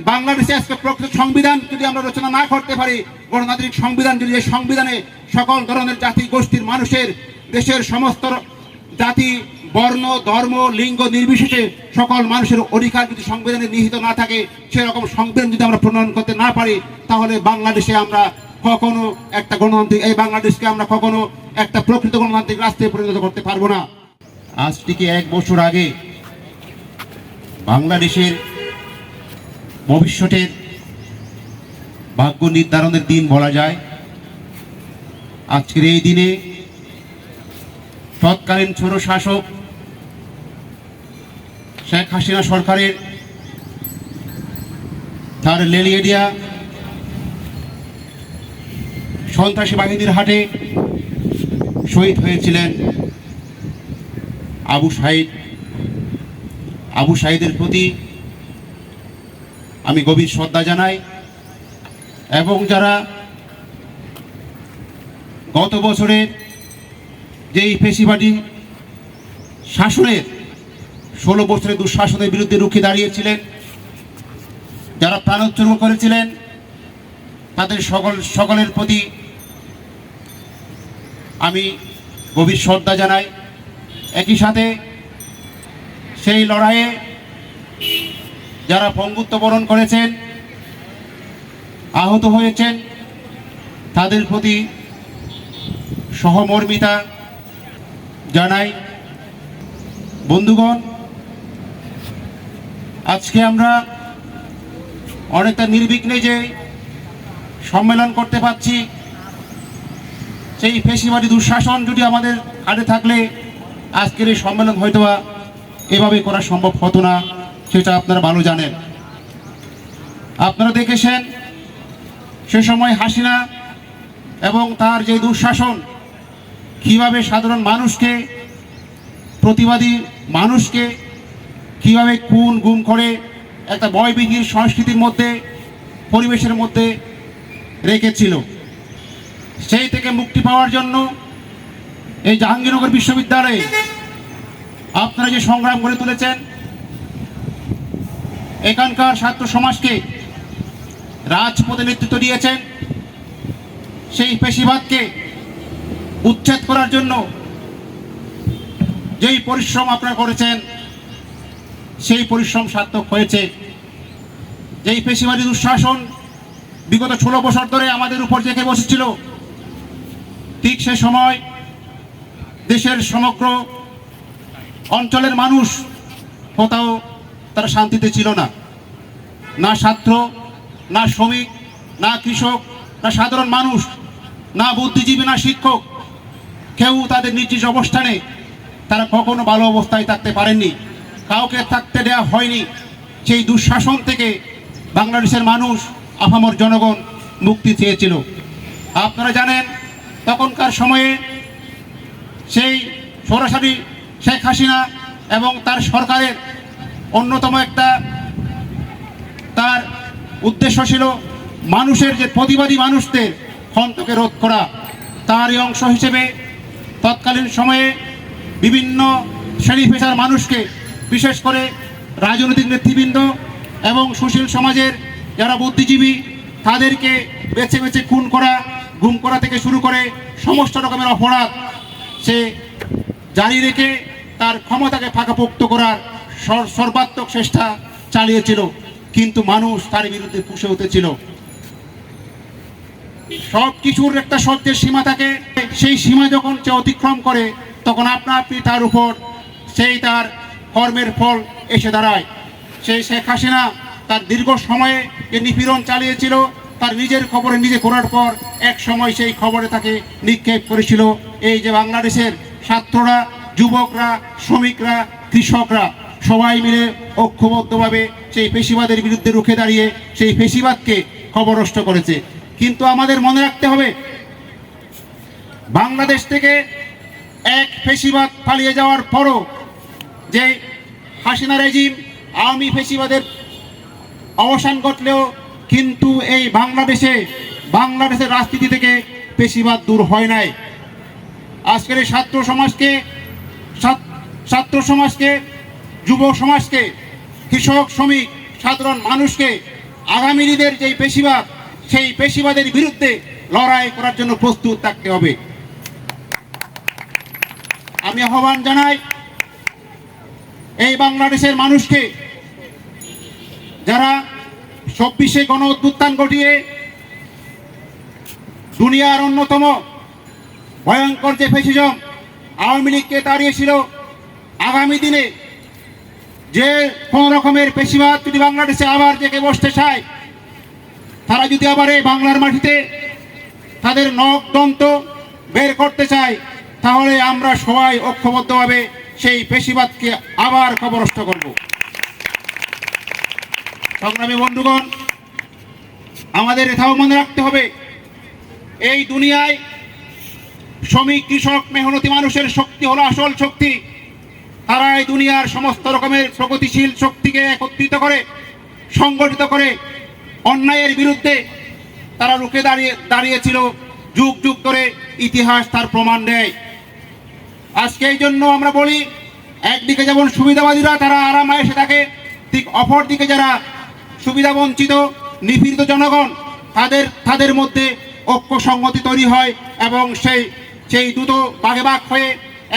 বাংলাদেশে আজকে প্রকৃত সংবিধান যদি আমরা রচনা না করতে পারি, গণতান্ত্রিক সংবিধান যদি সংবিধানে সকল ধরনের জাতি গোষ্ঠীর মানুষের, দেশের সমস্ত জাতি, বর্ণ, ধর্ম, লিঙ্গ নির্বিশেষে সকল মানুষের অধিকার যদি সংবিধানে নিহিত না থাকে, সেরকম সংবিধান যদি আমরা প্রণয়ন করতে না পারি, তাহলে বাংলাদেশে আমরা কখনো একটা গণতান্ত্রিক, এই বাংলাদেশকে আমরা কখনো একটা প্রকৃত গণতান্ত্রিক রাষ্ট্রে পরিণত করতে পারব না। আজ থেকে এক বছর আগে বাংলাদেশের ভবিষ্যতের ভাগ্য নির্ধারণের দিন বলা যায়। আজকের এই দিনে তৎকালীন ছোট শাসক শেখ হাসিনা সরকারের তার লেলিয়েডিয়া সন্ত্রাসী বাহিনীর হাটে শহীদ হয়েছিলেন আবু সাইদ। আবু সাইদের প্রতি আমি গভীর শ্রদ্ধা জানাই এবং যারা গত বছরের যেই পেশিবাদী শাসনের ষোলো বছরের দুঃশাসনের বিরুদ্ধে রুখে দাঁড়িয়েছিলেন, যারা প্রাণোৎসর্গ করেছিলেন, তাদের সকল সকলের প্রতি আমি গভীর শ্রদ্ধা জানাই। একই সাথে সেই লড়াইয়ে যারা পঙ্গুত্ব বরণ করেছেন, আহত হয়েছেন, তাদের প্রতি সহমর্মিতা জানাই। বন্ধুগণ, আজকে আমরা অনেকটা নির্বিঘ্নে যে সম্মেলন করতে পারছি, সেই ফেসিবাদী দুঃশাসন যদি আমাদের হাতে থাকলে, আজকের এই সম্মেলন হয়তো এভাবে করা সম্ভব হতো না। সেটা আপনারা ভালো জানেন। আপনারা দেখেছেন সে সময় হাসিনা এবং তার যে দুঃশাসন, কীভাবে সাধারণ মানুষকে, প্রতিবাদী মানুষকে, কীভাবে খুন গুম করে একটা ভয়বিহীর সংস্কৃতির মধ্যে, পরিবেশের মধ্যে রেখেছিল। সেই থেকে মুক্তি পাওয়ার জন্য এই জাহাঙ্গীরনগর বিশ্ববিদ্যালয়ে আপনারা যে সংগ্রাম করে তুলেছেন এখানকার ছাত্র সমাজকে রাজপথে নেতৃত্ব দিয়েছেন। সেই পেশিবাদকে উচ্ছেদ করার জন্য যেই পরিশ্রম আপনারা করেছেন, সেই পরিশ্রম সার্থক হয়েছে। যেই পেশিবাদী দুঃশাসন বিগত ষোলো বছর ধরে আমাদের উপর জেঁকে বসেছিল, ঠিক সে সময় দেশের সমগ্র অঞ্চলের মানুষ কোথাও তারা শান্তিতে ছিল না। না ছাত্র, না শ্রমিক, না কৃষক, না সাধারণ মানুষ, না বুদ্ধিজীবী, না শিক্ষক, কেউ তাদের নির্দিষ অবস্থানে তারা কখনো ভালো অবস্থায় থাকতে পারেননি। কাউকে থাকতে দেওয়া হয়নি। সেই দুঃশাসন থেকে বাংলাদেশের মানুষ, আপামর জনগণ মুক্তি চেয়েছিল। আপনারা জানেন, তখনকার সময়ে সেই সরাসরি শেখ হাসিনা এবং তার সরকারের অন্যতম একটা তার উদ্দেশ্য ছিল মানুষের যে প্রতিবাদী মানুষদের খন্তকে রোধ করা। তারই অংশ হিসেবে তৎকালীন সময়ে বিভিন্ন শ্রেণি পেশার মানুষকে, বিশেষ করে রাজনৈতিক নেতৃবৃন্দ এবং সুশীল সমাজের যারা বুদ্ধিজীবী, তাদেরকে বেছে বেছে খুন করা, গুম করা থেকে শুরু করে সমস্ত রকমের অপরাধ সে জারি রেখে তার ক্ষমতাকে ফাঁকাপোক্ত করার সর্বাত্মক চেষ্টা চালিয়েছিল, কিন্তু মানুষ তার বিরুদ্ধে পুষে উঠেছিল। সব কিছুর একটা সত্যের সীমা থাকে, সেই সীমা যখন সে অতিক্রম করে, তখন আপনা আপনি তার উপর সেই তার কর্মের ফল এসে দাঁড়ায়। সেই শেখ হাসিনা তার দীর্ঘ সময়ে যে নিপীড়ন চালিয়েছিল, তার নিজের খবরে নিজে করার পর এক সময় সেই খবরে তাকে নিক্ষেপ করেছিল। এই যে বাংলাদেশের ছাত্ররা, যুবকরা, শ্রমিকরা, কৃষকরা সবাই মিলে ঐক্যবদ্ধভাবে সেই পেশিবাদের বিরুদ্ধে রুখে দাঁড়িয়ে সেই পেশিবাদকে খবরষ্ট করেছে। কিন্তু আমাদের মনে রাখতে হবে, বাংলাদেশ থেকে এক ফেসিবাদ পালিয়ে যাওয়ার পরও যে হাসিনা রেজিম আওয়ামী ফেসিবাদের অবসান ঘটলেও কিন্তু এই বাংলাদেশে, বাংলাদেশের রাজনীতি থেকে পেশিবাদ দূর হয় নাই। আজকের এই ছাত্র সমাজকে ছাত্র সমাজকে যুব সমাজকে, কৃষক, শ্রমিক, সাধারণ মানুষকে আগামী দিনের যেই পেশিবাদ সেই পেশিবাদের বিরুদ্ধে লড়াই করার জন্য প্রস্তুত থাকতে হবে। আমি আহ্বান জানাই, এই বাংলাদেশের মানুষকে যারা চব্বিশে গণ উত্থান ঘটিয়ে দুনিয়ার অন্যতম ভয়ঙ্কর যে ফেসিজম আওয়ামী লীগকে তাড়িয়েছিল, আগামী দিনে যে কোন রকমের পেশিবাদ যদি বাংলাদেশে আবার জেগে বসতে চায়, তারা যদি আবার এই বাংলার মাটিতে তাদের নখ দন্ত বের করতে চায়, তাহলে আমরা সবাই ঐক্যবদ্ধভাবে সেই পেশিবাদকে আবার কবরস্থ করব। সংগ্রামী বন্ধুগণ, আমাদের এটাও মনে রাখতে হবে, এই দুনিয়ায় শ্রমিক, কৃষক, মেহনতি মানুষের শক্তি হলো আসল শক্তি। তারা এই দুনিয়ার সমস্ত রকমের প্রগতিশীল শক্তিকে একত্রিত করে, সংগঠিত করে অন্যায়ের বিরুদ্ধে তারা রুখে দাঁড়িয়ে, দাঁড়িয়েছিল, যুগ যুগ করে ইতিহাস তার প্রমাণ দেয়। আজকে এই জন্য আমরা বলি, একদিকে যেমন সুবিধাবাদীরা তারা আরাম এসে থাকে, ঠিক অপর দিকে যারা সুবিধা বঞ্চিত, নিপীড়িত জনগণ, তাদের তাদের মধ্যে ঐক্য সংগতি তৈরি হয় এবং সেই সেই দুটো বাঘে বাঘ হয়ে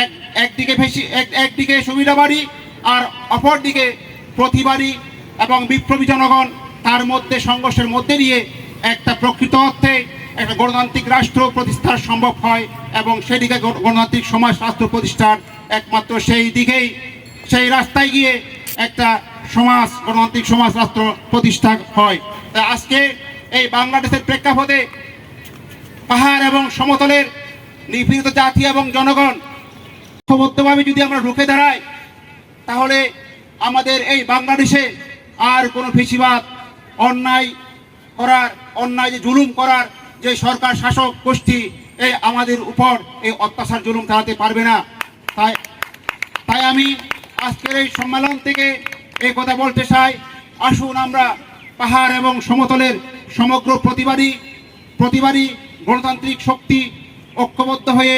এক একদিকে এক, একদিকে সুবিধাবাড়ি আর অপর দিকে প্রতিবাদী এবং বিপ্লবী জনগণ তার মধ্যে, সংঘর্ষের মধ্যে দিয়ে একটা প্রকৃত অর্থে একটা গণতান্ত্রিক রাষ্ট্র প্রতিষ্ঠার সম্ভব হয় এবং সেদিকে গণ- গণতান্ত্রিক সমাজ রাষ্ট্র প্রতিষ্ঠার একমাত্র সেই দিকেই, সেই রাস্তায় গিয়ে একটা সমাজ, গণতান্ত্রিক সমাজ রাষ্ট্র প্রতিষ্ঠা হয়। তা আজকে এই বাংলাদেশের প্রেক্ষাপটে পাহাড় এবং সমতলের নিপীড়িত জাতি এবং জনগণ ঐক্যবদ্ধভাবে যদি আমরা রুখে দাঁড়াই, তাহলে আমাদের এই বাংলাদেশে আর কোনো ফেসিবাদ, অন্যায় করার, অন্যায় যে জুলুম করার যে সরকার শাসক গোষ্ঠী এই আমাদের উপর এই অত্যাচার জুলুম চালাতে পারবে না। তাই তাই আমি আজকের এই সম্মেলন থেকে এই কথা বলতে চাই। আসুন আমরা পাহাড় এবং সমতলের সমগ্র প্রতিবাদী প্রতিবাদী গণতান্ত্রিক শক্তি ঐক্যবদ্ধ হয়ে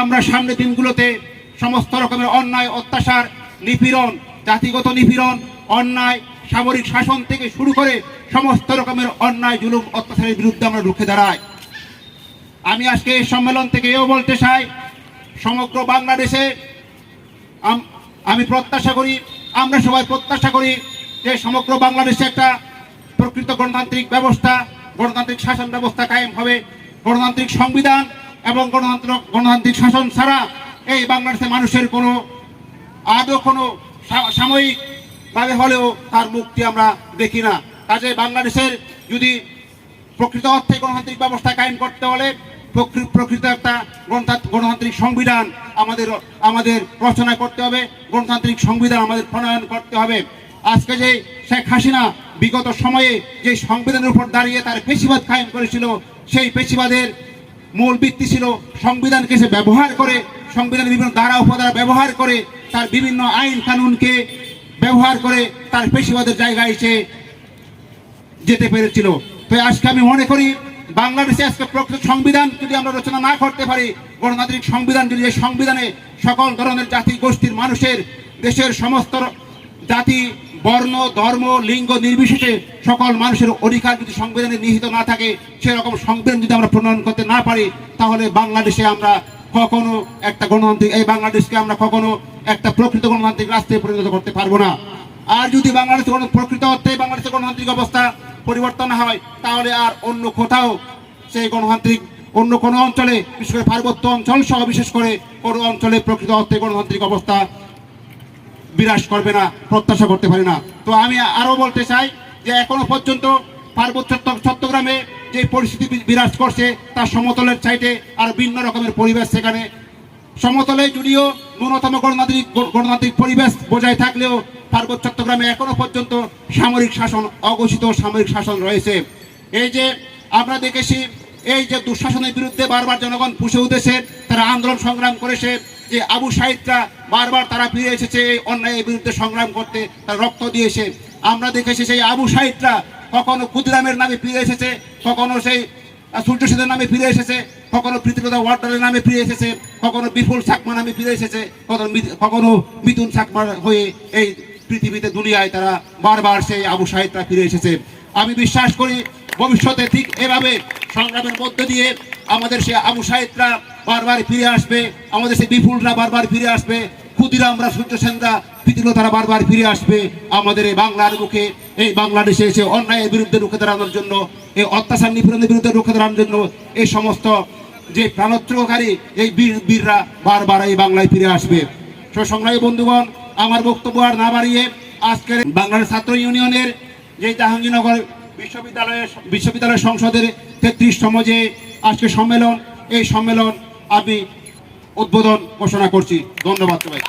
আমরা সামনের দিনগুলোতে সমস্ত রকমের অন্যায়, অত্যাচার, নিপীড়ন, জাতিগত নিপীড়ন, অন্যায়, সামরিক শাসন থেকে শুরু করে সমস্ত রকমের অন্যায়, জুলুম, অত্যাচারের বিরুদ্ধে আমরা রুখে দাঁড়াই। আমি আজকে এই সম্মেলন থেকে এও বলতে চাই, সমগ্র বাংলাদেশে আমি প্রত্যাশা করি, আমরা সবাই প্রত্যাশা করি যে সমগ্র বাংলাদেশে একটা প্রকৃত গণতান্ত্রিক ব্যবস্থা, গণতান্ত্রিক শাসন ব্যবস্থা কায়েম হবে। গণতান্ত্রিক সংবিধান এবং গণতন্ত্র গণতান্ত্রিক শাসন ছাড়া এই বাংলাদেশের মানুষের কোনো আদৌ কোনো সাময়িকভাবে হলেও তার মুক্তি আমরা দেখি না। কাজে বাংলাদেশের যদি প্রকৃত অর্থে গণতান্ত্রিক ব্যবস্থা কায়েম করতে হলে প্রকৃ- প্রকৃত একটা গণতান্ত্রিক সংবিধান আমাদের আমাদের রচনা করতে হবে, গণতান্ত্রিক সংবিধান আমাদের প্রণয়ন করতে হবে। আজকে যে শেখ হাসিনা বিগত সময়ে যে সংবিধানের উপর দাঁড়িয়ে তার পেশিবাদ কায়েম করেছিল, সেই পেশিবাদের মূল ভিত্তি ছিল সংবিধানকে সে ব্যবহার করে সংবিধানের বিভিন্ন ধারা, উপধারা ব্যবহার করে তার বিভিন্ন আইন কানুনকে ব্যবহার করে তার পেশিবাদের জায়গায় সে যেতে পেরেছিল। তো আজকে আমি মনে করি, বাংলাদেশে আজকে প্রকৃত সংবিধান যদি আমরা রচনা না করতে পারি, গণতান্ত্রিক সংবিধান যদি এই সংবিধানে সকল ধরনের জাতি গোষ্ঠীর মানুষের, দেশের সমস্ত জাতি, বর্ণ, ধর্ম, লিঙ্গ নির্বিশেষে সকল মানুষের অধিকার যদি সংবিধানে নিহিত না থাকে, সেরকম সংবিধান যদি আমরা প্রণয়ন করতে না পারি, তাহলে বাংলাদেশে আমরা কখনো একটা গণতান্ত্রিক, এই বাংলাদেশকে আমরা কখনো একটা প্রকৃত গণতান্ত্রিক রাষ্ট্রে পরিণত করতে পারব না। আর যদি বাংলাদেশ প্রকৃত অর্থে বাংলাদেশের গণতান্ত্রিক অবস্থা পরিবর্তন হয়, তাহলে আর অন্য কোথাও সেই গণতান্ত্রিক, অন্য কোনো অঞ্চলে, বিশেষ করে পার্বত্য অঞ্চল সহ বিশেষ করে কোনো অঞ্চলে প্রকৃত অর্থে গণতান্ত্রিক অবস্থা বিরাজ করবে না, প্রত্যাশা করতে পারি না। তো আমি আরও বলতে চাই যে এখনও পর্যন্ত পার্বত্য চট্টগ্রামে যে পরিস্থিতি বিরাজ করছে, তার সমতলের চাইতে আর ভিন্ন রকমের পরিবেশ সেখানে। সমতলে যদিও ন্যূনতম গণতান্ত্রিক গণতান্ত্রিক পরিবেশ বজায় থাকলেও পার্বত্য চট্টগ্রামে এখনও পর্যন্ত সামরিক শাসন অঘোষিত সামরিক শাসন রয়েছে। এই যে আমরা দেখেছি, এই যে দুঃশাসনের বিরুদ্ধে বারবার জনগণ পুষে উঠেছে, তারা আন্দোলন সংগ্রাম করেছে, যে আবু সাহিদরা বারবার তারা ফিরে এসেছে, এই অন্যায়ের বিরুদ্ধে সংগ্রাম করতে, তারা রক্ত দিয়েছে। আমরা দেখেছি সেই আবু সাহিদরা কখনো ক্ষুদিরামের নামে ফিরে এসেছে, কখনো সেই সূর্য সেনের নামে ফিরে এসেছে, কখনো পৃথিবীতে ওয়ার্ডারের নামে ফিরে এসেছে, কখনো বিপুল সাকমা নামে ফিরে এসেছে, কখনো কখনো মিথুন সাকমা হয়ে এই পৃথিবীতে, দুনিয়ায় তারা বারবার সেই আবু সাহিদরা ফিরে এসেছে। আমি বিশ্বাস করি, ভবিষ্যতে ঠিক এভাবে সংগ্রামের মধ্য দিয়ে আমাদের সে আবু সাহিদরা বারবার ফিরে আসবে, আমাদের সেই বিপুলরা বারবার ফিরে আসবে, ক্ষুদিরামরা সূর্য সেনরা প্রীতিলতারা বারবার ফিরে আসবে, আমাদের এই বাংলার মুখে এই বাংলাদেশে এসে অন্যায়ের বিরুদ্ধে রুখে দাঁড়ানোর জন্য, এই অত্যাচার নিপীড়নের বিরুদ্ধে রুখে দাঁড়ানোর জন্য এই সমস্ত যে প্রাণোত্তরকারী এই বীর বীররা বারবার এই বাংলায় ফিরে আসবে। সংগ্রামী বন্ধুগণ, আমার বক্তব্য আর না বাড়িয়ে আজকের বাংলাদেশ ছাত্র ইউনিয়নের যে জাহাঙ্গীরনগর বিশ্ববিদ্যালয়ের বিশ্ববিদ্যালয় সংসদের তেত্রিশতম যে আজকে সম্মেলন, এই সম্মেলন আমি উদ্বোধন ঘোষণা করছি। ধন্যবাদ সবাই